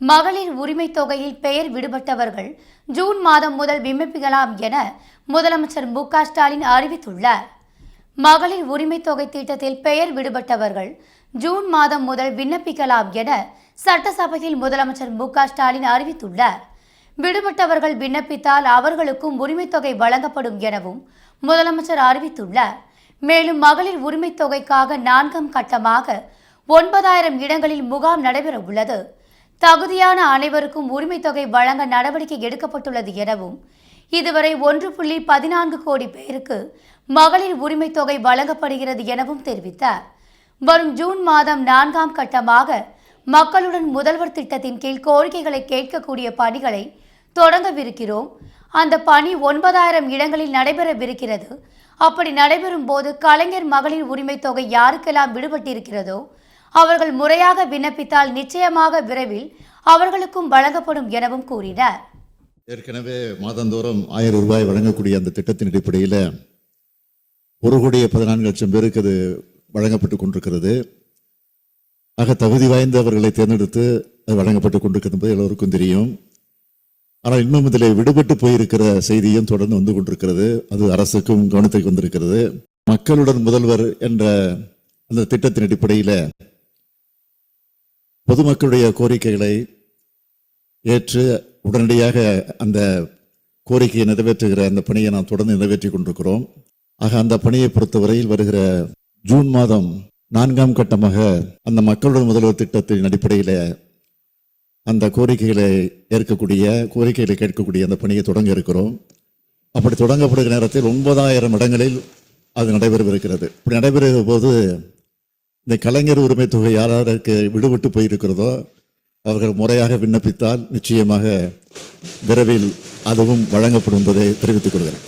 மகளிர் உரிமைத் தொகையில் பெயர் விடுபட்டவர்கள் ஜூன் மாதம் முதல் விண்ணப்பிக்கலாம் என முதலமைச்சர் மு க ஸ்டாலின் அறிவித்துள்ளார். மகளிர் உரிமைத் தொகை திட்டத்தில் பெயர் விடுபட்டவர்கள் ஜூன் மாதம் முதல் விண்ணப்பிக்கலாம் என சட்டசபையில் முதலமைச்சர் மு க ஸ்டாலின் அறிவித்துள்ளார். விடுபட்டவர்கள் விண்ணப்பித்தால் அவர்களுக்கும் உரிமைத் தொகை வழங்கப்படும் எனவும் முதலமைச்சர் அறிவித்துள்ளார். மேலும் மகளிர் உரிமைத் தொகைக்காக நான்காம் கட்டமாக ஒன்பதாயிரம் இடங்களில் முகாம் நடைபெற உள்ளது தகுதியான அனைவருக்கும் உரிமைத் தொகை வழங்க நடவடிக்கை எடுக்கப்பட்டுள்ளது எனவும் இதுவரை ஒன்று புள்ளி பதினான்கு கோடி பேருக்கு மகளிர் உரிமைத் தொகை வழங்கப்படுகிறது எனவும் தெரிவித்தார். வரும் ஜூன் மாதம் நான்காம் கட்டமாக மக்களுடன் முதல்வர் திட்டத்தின் கீழ் கோரிக்கைகளை கேட்கக்கூடிய பணிகளை தொடங்கவிருக்கிறோம். அந்த பணி ஒன்பதாயிரம் இடங்களில் நடைபெறவிருக்கிறது. அப்படி நடைபெறும் போது கலைஞர் மகளிர் உரிமைத் தொகை யாருக்கெல்லாம் விடுபட்டிருக்கிறதோ அவர்கள் முறையாக விண்ணப்பித்தால் நிச்சயமாக விரைவில் அவர்களுக்கும் வழங்கப்படும் எனவும் கூறினார். ஏற்கனவே மாதந்தோறும் ஆயிரம் ரூபாய் வழங்கக்கூடிய அந்த திட்டத்தின் அடிப்படையில் ஒரு கோடியே பதினான்கு லட்சம் பேருக்கு அது வழங்கப்பட்டு கொண்டிருக்கிறது. ஆக தகுதி வாய்ந்தவர்களை தேர்ந்தெடுத்து அது வழங்கப்பட்டு கொண்டிருக்கிறது என்பது எல்லோருக்கும் தெரியும். ஆனால் இன்னும் இதில் விடுபட்டு போயிருக்கிற செய்தியும் தொடர்ந்து வந்து கொண்டிருக்கிறது. அது அரசுக்கும் கவனத்துக்கு வந்திருக்கிறது. மக்களுடன் முதல்வர் என்ற அந்த திட்டத்தின் அடிப்படையில் பொதுமக்களுடைய கோரிக்கைகளை ஏற்று உடனடியாக அந்த கோரிக்கையை நிறைவேற்றுகிற அந்த பணியை நாம் தொடர்ந்து நிறைவேற்றி கொண்டிருக்கிறோம். ஆக அந்த பணியை பொறுத்தவரையில் வருகிற ஜூன் மாதம் நான்காம் கட்டமாக அந்த மக்களுடன் முதல்வர் திட்டத்தின் அடிப்படையில் அந்த கோரிக்கைகளை ஏற்கக்கூடிய கோரிக்கைகளை கேட்கக்கூடிய அந்த பணியை தொடங்க இருக்கிறோம். அப்படி தொடங்கப்படுகிற நேரத்தில் ஒன்பதாயிரம் இடங்களில் அது நடைபெறவிருக்கிறது. இப்படி நடைபெறுகிற போது இந்த கலைஞர் உரிமை தொகை யாராருக்கு விடுபட்டு போயிருக்கிறதோ அவர்கள் முறையாக விண்ணப்பித்தால் நிச்சயமாக விரைவில் அதுவும் வழங்கப்படும் என்பதை தெரிவித்துக் கொள்கிறேன்.